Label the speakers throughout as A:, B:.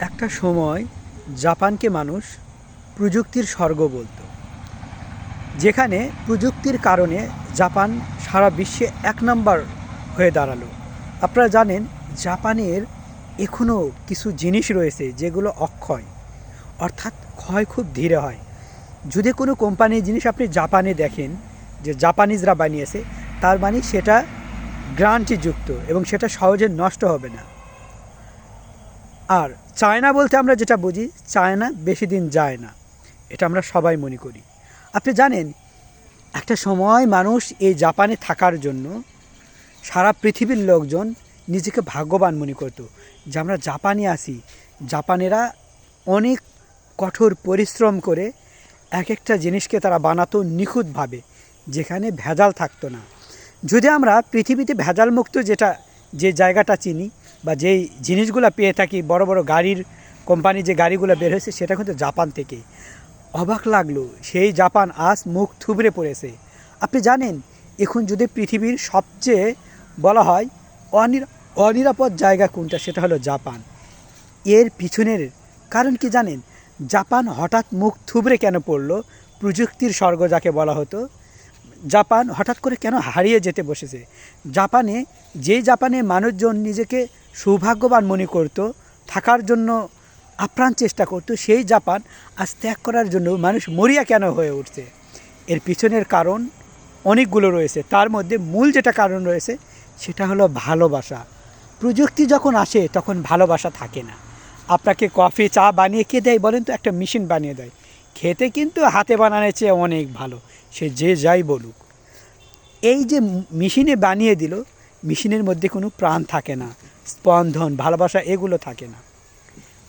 A: একটা সময় জাপানকে মানুষ প্রযুক্তির স্বর্গ বলতো, যেখানে প্রযুক্তির কারণে জাপান সারা বিশ্বে এক নম্বর হয়ে দাঁড়াল। আপনারা জানেন, জাপানের এখনও কিছু জিনিস রয়েছে যেগুলো অক্ষয়, অর্থাৎ ক্ষয় খুব ধীরে হয়। যদি কোনো কোম্পানির জিনিস আপনি জাপানে দেখেন, যে জাপানিজরা বানিয়েছে, তার মানে সেটা গ্রান্টিযুক্ত এবং সেটা সহজে নষ্ট হবে না। আর চায়না বলতে আমরা যেটা বুঝি, চায়না বেশি দিন যায় না। এটা আমরা সবাই মনে করি। আপনি জানেন, একটা সময় মানুষ এই জাপানে থাকার জন্য সারা পৃথিবীর লোকজন নিজেকে ভাগ্যবান মনে করতো যে আমরা জাপানে আসি জাপানেরা অনেক কঠোর পরিশ্রম করে এক একটা জিনিসকে তারা বানাতো নিখুঁতভাবে, যেখানে ভেজাল থাকতো না। যদি আমরা পৃথিবীতে ভেজাল মুক্ত যেটা, যে জায়গাটা চিনি বা যেই জিনিসগুলো পেয়ে থাকি, বড় বড় গাড়ির কোম্পানি যে গাড়িগুলো বের হয়েছে, সেটা কিন্তু জাপান থেকে। অবাক লাগল, সেই জাপান আজ মুখ থুবড়ে পড়েছে। আপনি জানেন, এখন যদি পৃথিবীর সবচেয়ে বলা হয় অনিরা, অনিরাপদ জায়গা কোনটা, সেটা হলো জাপান। এর পিছনের কারণ কি জানেন? জাপান হঠাৎ মুখ থুবড়ে কেন পড়ল? প্রযুক্তির স্বর্গ যাকে বলা হতো জাপান হঠাৎ করে কেন হারিয়ে যেতে বসেছে? জাপানে, যে জাপানে মানুষজন নিজেকে সৌভাগ্যবান মনে করতো, থাকার জন্য আপ্রাণ চেষ্টা করতো, সেই জাপান আজ ত্যাগ করার জন্য মানুষ মরিয়া কেন হয়ে উঠছে? এর পিছনের কারণ অনেকগুলো রয়েছে। তার মধ্যে মূল যেটা কারণ রয়েছে, সেটা হলো ভালোবাসা। প্রযুক্তি যখন আসে, তখন ভালোবাসা থাকে না। আপনাকে কফি, চা বানিয়ে কে দেয় বলেন তো? একটা মেশিন বানিয়ে দেয়। খেতে কিন্তু হাতে বানানোর চেয়ে অনেক ভালো। সে যে যাই বলুক। এই যে মেশিনে বানিয়ে দিল, মেশিনের মধ্যে কোনো প্রাণ থাকে না, স্পন্দন, ভালোবাসা এগুলো থাকে না।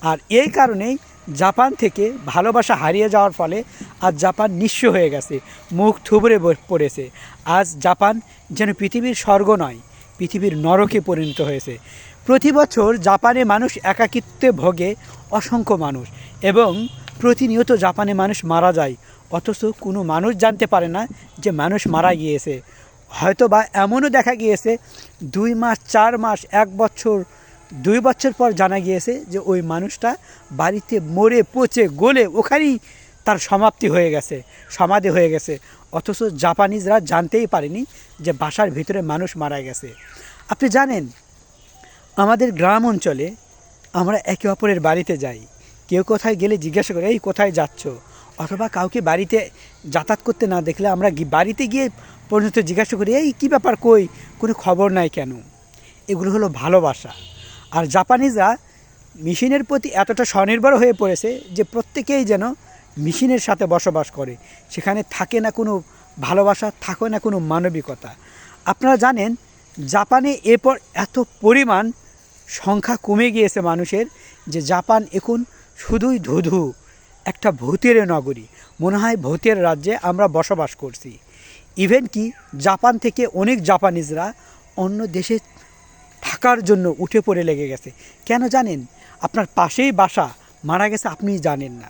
A: আর এই কারণেই জাপান থেকে ভালোবাসা হারিয়ে যাওয়ার ফলে আজ জাপান নিঃস্ব হয়ে গেছে, মুখ থুবড়ে পড়েছে। আজ জাপান যেন পৃথিবীর স্বর্গ নয়, পৃথিবীর নরকে পরিণত হয়েছে। প্রতি বছর জাপানে মানুষ একাকিত্বে ভোগে অসংখ্য মানুষ এবং প্রতিনিয়ত জাপানে মানুষ মারা যায়, অথচ কোনো মানুষ জানতে পারে না যে মানুষ মারা গিয়েছে। হয়তো বা এমনও দেখা গিয়েছে, দুই মাস, চার মাস, এক বছর, দুই বছর পর জানা গিয়েছে যে ওই মানুষটা বাড়িতে মরে, পচে, গলে ওখানেই তার সমাপ্তি হয়ে গেছে, সমাধি হয়ে গেছে। অথচ জাপানিজরা জানতেই পারেনি যে বাসার ভিতরে মানুষ মারা গেছে। আপনি জানেন, আমাদের গ্রাম অঞ্চলে আমরা একে অপরের বাড়িতে যাই। কেউ কোথায় গেলে জিজ্ঞাসা করে, এই কোথায় যাচ্ছ? অথবা কাউকে বাড়িতে যাতায়াত করতে না দেখলে আমরা বাড়িতে গিয়ে পর্যন্ত জিজ্ঞাসা করি, এই কী ব্যাপার, কই? কোনো খবর নাই কেন? এগুলো হলো ভালোবাসা। আর জাপানিজরা মেশিনের প্রতি এতটা স্বনির্ভর হয়ে পড়েছে যে প্রত্যেকেই যেন মেশিনের সাথে বসবাস করে। সেখানে থাকে না কোনো ভালোবাসা, থাকে না কোনো মানবিকতা। আপনারা জানেন, জাপানে এরপর এত পরিমাণ সংখ্যা কমে গিয়েছে মানুষের যে জাপান এখন শুধুই ধুধু, একটা ভূতের নগরী। মনে হয় ভূতের রাজ্যে আমরা বসবাস করছি। ইভেন কি, জাপান থেকে অনেক জাপানিজরা অন্য দেশে থাকার জন্য উঠে পড়ে লেগে গেছে। কেন জানেন? আপনার পাশেই বাসা, মারা গেছে আপনি জানেন না।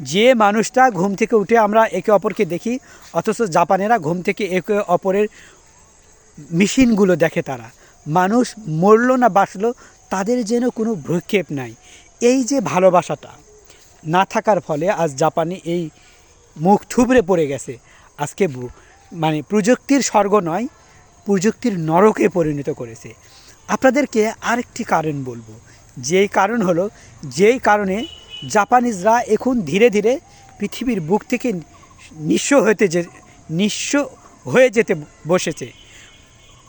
A: যে মানুষটা ঘুম থেকে উঠে আমরা একে অপরকে দেখি, অথচ জাপানেরা ঘুম থেকে একে অপরের মেশিনগুলো দেখে তারা। মানুষ মরল না, বাঁচলো, তাদের যেন কোনো ভ্রক্ষেপ নাই। এই যে ভালোবাসাটা না থাকার ফলে আজ জাপানে এই মুখ থুবড়ে পড়ে গেছে। আজকে মানে প্রযুক্তির স্বর্গ নয়, প্রযুক্তির নরকে পরিণত করেছে। আপনাদেরকে আরেকটি কারণ বলব। যেই কারণ হলো, যেই কারণে জাপানিজরা এখন ধীরে ধীরে পৃথিবীর বুক থেকে নিঃস্ব হতে যে নিঃস্ব হয়ে যেতে বসেছে।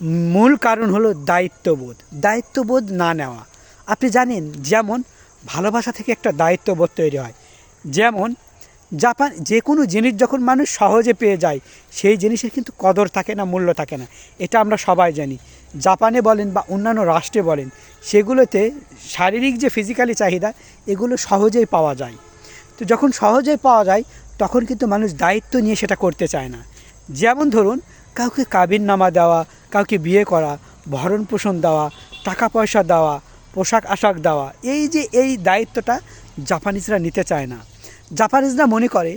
A: মূল কারণ হলো দায়িত্ববোধ। দায়িত্ববোধ না নেওয়া। আপনি জানেন, যেমন ভালোবাসা থেকে একটা দায়িত্ববোধ তৈরি হয়। যেমন, জাপান যে কোনো জিনিস যখন মানুষ সহজে পেয়ে যায়, সেই জিনিসের কিন্তু কদর থাকে না, মূল্য থাকে না। এটা আমরা সবাই জানি। জাপানে বলেন বা অন্যান্য রাষ্ট্রে বলেন, সেগুলোতে শারীরিক যে ফিজিক্যালি চাহিদা, এগুলো সহজেই পাওয়া যায়। তো যখন সহজেই পাওয়া যায়, তখন কিন্তু মানুষ দায়িত্ব নিয়ে সেটা করতে চায় না। যেমন ধরুন, কাউকে কাবিন নামা দেওয়া, কাউকে বিয়ে করা ভরণ পোষণ দেওয়া, টাকা পয়সা দেওয়া পোশাক আশাক দেওয়া, এই যে এই দায়িত্বটা জাপানিজরা নিতে চায় না। জাপানিজরা মনে করে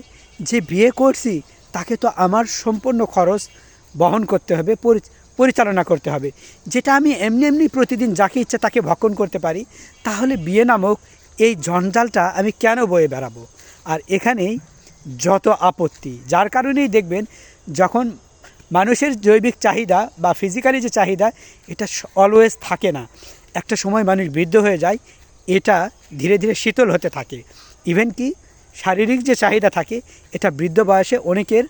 A: যে বিয়ে করছি, তাকে তো আমার সম্পূর্ণ খরচ বহন করতে হবে পরিচালনা করতে হবে। যেটা আমি এমনি এমনি প্রতিদিন যাকে ইচ্ছা তাকে ভক্ষণ করতে পারি, তাহলে বিয়ে নামক এই জঞ্জালটা আমি কেন বয়ে বেড়াবো? আর এখানেই যত আপত্তি, যার কারণেই দেখবেন যখন মানুষের জৈবিক চাহিদা বা ফিজিক্যালি যে চাহিদা, এটা অলওয়েজ থাকে না। একটা সময় মানুষ বৃদ্ধ হয়ে যায়, এটা ধীরে ধীরে শীতল হতে থাকে। ইভেন কি শারীরিক যে চাহিদা থাকে, এটা বৃদ্ধ বয়সে অনেকের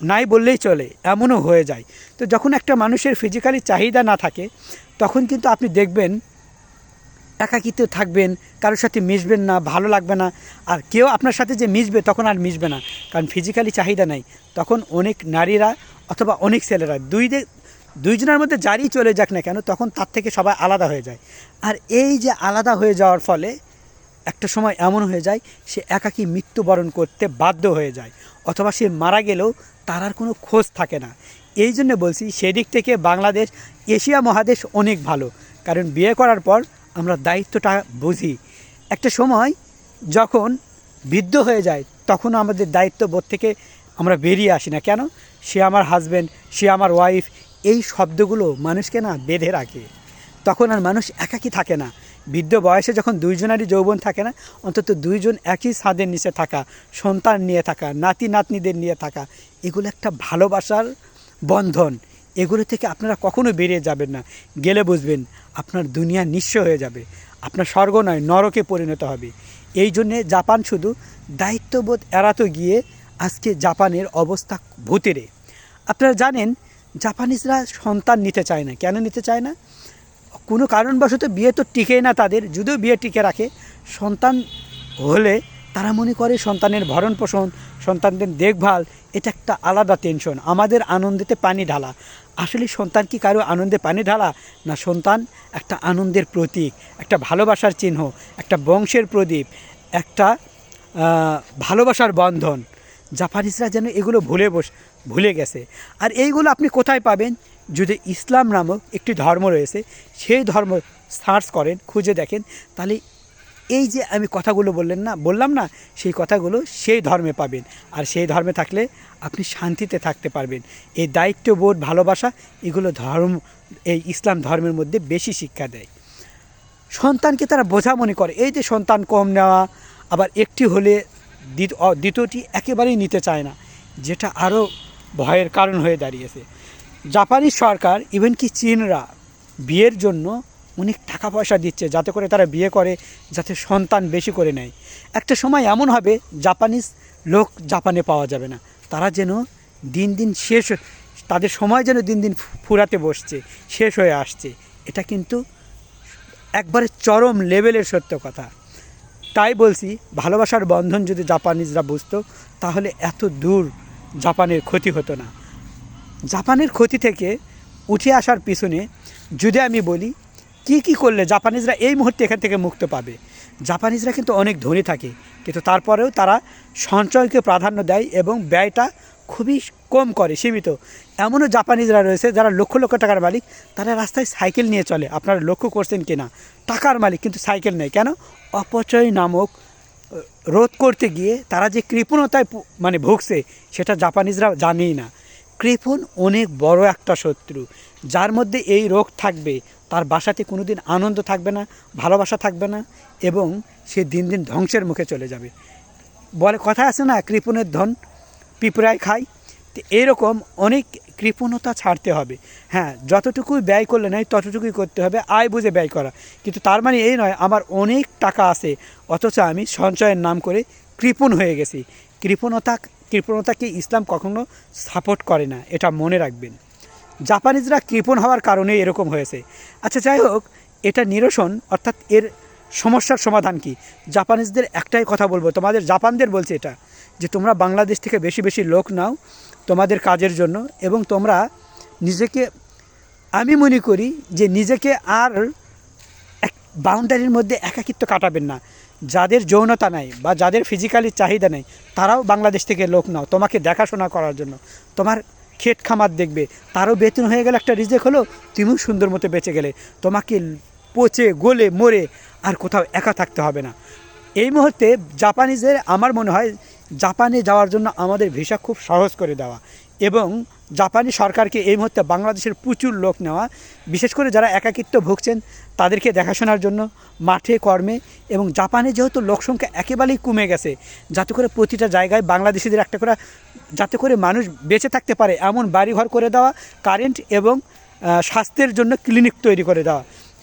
A: নাই বললেই চলে, এমনও হয়ে যায়। তো যখন একটা মানুষের ফিজিক্যালি চাহিদা না থাকে, তখন কিন্তু আপনি দেখবেন একাকিত্ব থাকবেন, কারোর সাথে মিশবেন না, ভালো লাগবে না। আর কেউ আপনার সাথে যে মিশবে, তখন আর মিশবে না। কারণ ফিজিক্যালি চাহিদা নাই। তখন অনেক নারীরা অথবা অনেক ছেলেরা দুই দুইজনের মধ্যে যারই চলে যাক না কেন, তখন তার থেকে সবাই আলাদা হয়ে যায়। আর এই যে আলাদা হয়ে যাওয়ার ফলে একটা সময় এমন হয়ে যায়, সে একাকী মৃত্যুবরণ করতে বাধ্য হয়ে যায়, অথবা সে মারা গেলেও তার আর কোনো খোঁজ থাকে না। এই জন্য বলছি, সেদিক থেকে বাংলাদেশ, এশিয়া মহাদেশ অনেক ভালো, কারণ বিয়ে করার পর আমরা দায়িত্বটা বুঝি। একটা সময় যখন বৃদ্ধ হয়ে যায়, তখন আমাদের দায়িত্ববোধ থেকে আমরা বেরিয়ে আসি না। কেন? সে আমার হাজব্যান্ড সে আমার ওয়াইফ এই শব্দগুলো মানুষকে না বেঁধে রাখে। তখন আর মানুষ একাকী থাকে না। বৃদ্ধ বয়সে যখন দুইজনারই যৌবন থাকে না, অন্তত দুইজন একই ছাদের নিচে থাকা, সন্তান নিয়ে থাকা নাতি নাতনিদের নিয়ে থাকা, এগুলো একটা ভালোবাসার বন্ধন। এগুলো থেকে আপনারা কখনো বেরিয়ে যাবেন না। গেলে বুঝবেন, আপনার দুনিয়া নিঃস্ব হয়ে যাবে। আপনার স্বর্গ নয়, নরকে পরিণত হবে। এই জন্যে জাপান শুধু দায়িত্ববোধ এড়াতে গিয়ে আজকে জাপানের অবস্থা ভূতেরে। আপনারা জানেন জাপানিজরা সন্তান নিতে চায় না। কেন নিতে চায় না? কোনো কারণবশত বিয়ে তো টিকেই না তাদের, যদিও বিয়ে টিকে রাখে। সন্তান হলে তারা মনে করে সন্তানের ভরণ পোষণ, সন্তানদের দেখভাল, এটা একটা আলাদা টেনশন আমাদের আনন্দেতে পানি ঢালা। আসলে সন্তান কি কারও আনন্দে পানি ঢালা? না, সন্তান একটা আনন্দের প্রতীক, একটা ভালোবাসার চিহ্ন, একটা বংশের প্রদীপ, একটা ভালোবাসার বন্ধন। জাপানিজরা যেন এগুলো ভুলে বস ভুলে গেছে। আর এইগুলো আপনি কোথায় পাবেন? যদি ইসলাম নামক একটি ধর্ম রয়েছে, সেই ধর্ম সার্চ করেন, খুঁজে দেখেন, তাহলে এই যে আমি কথাগুলো বললেন না, বললাম না, সেই কথাগুলো সেই ধর্মে পাবেন। আর সেই ধর্মে থাকলে আপনি শান্তিতে থাকতে পারবেন। এই দায়িত্ববোধ, ভালোবাসা, এগুলো ধর্ম, এই ইসলাম ধর্মের মধ্যে বেশি শিক্ষা দেয়। সন্তানকে তারা বোঝা মনে করে, এই যে সন্তান কম নেওয়া, আবার একটি হলে দ্বিতীয়টি একেবারেই নিতে চায় না, যেটা আরও ভয়ের কারণ হয়ে দাঁড়িয়েছে। জাপানি সরকার ইভেন কি চীনরা, বিয়ের জন্য অনেক টাকা পয়সা দিচ্ছে যাতে করে তারা বিয়ে করে, যাতে সন্তান বেশি করে নেয়। একটা সময় এমন হবে জাপানিজ লোক জাপানে পাওয়া যাবে না। তারা যেন দিন দিন শেষ, তাদের সময় যেন দিন দিন ফুরাতে বসছে, শেষ হয়ে আসছে। এটা কিন্তু একবারে চরম লেভেলের সত্য কথা। তাই বলছি, ভালোবাসার বন্ধন যদি জাপানিজরা বুঝতো, তাহলে এত দূর জাপানের ক্ষতি হতো না। জাপানের ক্ষতি থেকে উঠে আসার পিছনে যদি আমি বলি, কি কি করলে জাপানিজরা এই মুহূর্তে এখান থেকে মুক্ত পাবে? জাপানিজরা কিন্তু অনেক ধনী থাকে, কিন্তু তারপরেও তারা সঞ্চয়কে প্রাধান্য দেয় এবং ব্যয়টা খুবই কম করে, সীমিত। এমনও জাপানিজরা রয়েছে যারা লক্ষ লক্ষ টাকার মালিক, তারা রাস্তায় সাইকেল নিয়ে চলে। আপনারা লক্ষ্য করছেন কিনা? টাকার মালিক, কিন্তু সাইকেল নেই। কেন? অপচয় নামক রোধ করতে গিয়ে তারা যে কৃপণতায় মানে ভুগছে, সেটা জাপানিজরা জানেই না। কৃপণ অনেক বড় একটা শত্রু। যার মধ্যে এই রোগ থাকবে, তার বাসাতে কোনো দিন আনন্দ থাকবে না, ভালোবাসা থাকবে না এবং সে দিন দিন ধ্বংসের মুখে চলে যাবে। বলে, কথা আছে না, কৃপণের ধন, পিঁপড়ায় খায় তো এরকম অনেক কৃপণতা ছাড়তে হবে। হ্যাঁ যতটুকুই ব্যয় করলে নয় ততটুকুই করতে হবে আয় বুঝে ব্যয় করা। কিন্তু তার মানে এই নয়, আমার অনেক টাকা আছে, অথচ আমি সঞ্চয়ের নাম করে কৃপণ হয়ে গেছি। কৃপণতা, কৃপণতাকে ইসলাম কখনো সাপোর্ট করে না, এটা মনে রাখবেন। জাপানিজরা কৃপণ হওয়ার কারণে এরকম হয়েছে। আচ্ছা যাই হোক, এটা নিরসন, অর্থাৎ এর সমস্যার সমাধান কি? জাপানিজদের একটাই কথা বলব, তোমাদের জাপানদের বলছে এটা, যে তোমরা বাংলাদেশ থেকে বেশি বেশি লোক নাও তোমাদের কাজের জন্য এবং তোমরা নিজেকে, আমি মনে করি যে নিজেকে আর এক বাউন্ডারির মধ্যে একাকিত্ব কাটাবেন না। যাদের যৌনতা নাই বা যাদের ফিজিক্যালি চাহিদা নেই, তারাও বাংলাদেশ থেকে লোক নাও। তোমাকে দেখাশোনা করার জন্য। তোমার ক্ষেত খামার দেখবে। তারও বেতন হয়ে গেলে একটা রিজেক হলো, তুমিও সুন্দর মতো বেঁচে গেলে। তোমাকে পচে, গলে, মরে আর কোথাও একা থাকতে হবে না। এই মুহূর্তে জাপানিজের, আমার মনে হয় জাপানে যাওয়ার জন্য আমাদের ভিসা খুব সহজ করে দেওয়া এবং জাপানি সরকারকে এই মুহূর্তে বাংলাদেশের প্রচুর লোক নেওয়া, বিশেষ করে যারা একাকিত্ব ভুগছেন তাদেরকে দেখাশোনার জন্য মাঠে, কর্মে এবং জাপানে যেহেতু লোকসংখ্যা একেবারেই কমে গেছে, যাতে করে প্রতিটা জায়গায় বাংলাদেশিদের একটা করে, যাতে করে মানুষ বেঁচে থাকতে পারে এমন বাড়িঘর করে দেওয়া কারেন্ট এবং স্বাস্থ্যের জন্য ক্লিনিক তৈরি করে দেওয়া।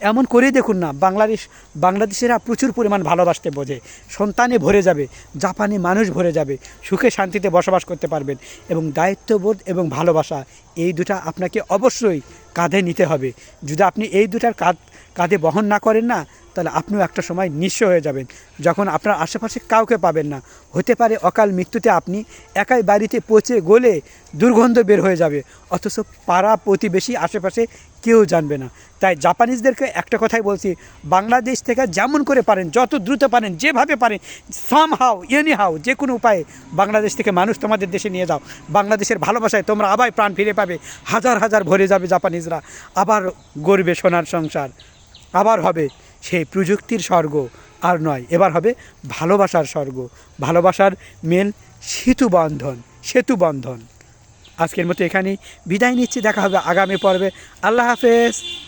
A: এমন করেই দেখুন না, বাংলাদেশ, বাংলাদেশিরা প্রচুর পরিমাণ ভালোবাসতে বোঝে। সন্তানে ভরে যাবে, জাপানি মানুষ ভরে যাবে, সুখে শান্তিতে বসবাস করতে পারবেন এবং দায়িত্ববোধ এবং ভালোবাসা, এই দুটা আপনাকে অবশ্যই কাঁধে নিতে হবে। যদি আপনি এই দুটার কাঁধ, কাঁধে বহন না করেন না তাহলে আপনিও একটা সময় নিঃস্ব হয়ে যাবেন। যখন আপনার আশেপাশে কাউকে পাবেন না। হতে পারে অকাল মৃত্যুতে আপনি একাই বাড়িতে পচে গলে দুর্গন্ধ বের হয়ে যাবে। অথচ পাড়া প্রতিবেশী আশেপাশে কেউ জানবে না। তাই জাপানিজদেরকে একটা কথাই বলছি, বাংলাদেশ থেকে যেমন করে পারেন, যত দ্রুত পারেন, যেভাবে পারেন সাম হাও এনি হাও যে কোনো উপায়ে বাংলাদেশ থেকে মানুষ তোমাদের দেশে নিয়ে যাও। বাংলাদেশের ভালোবাসায় তোমরা আবার প্রাণ ফিরে পাবে। হাজার হাজার ভরে যাবে জাপানিজরা। আবার গড়বে সোনার সংসার। আবার হবে। সেই প্রযুক্তির স্বর্গ আর নয়। এবার হবে ভালোবাসার স্বর্গ। ভালোবাসার মেন সেতু বন্ধন সেতু বন্ধন। আজকের মতো এখানেই বিদায় নিচ্ছি। দেখা হবে আগামী পর্বে। আল্লাহ হাফেজ।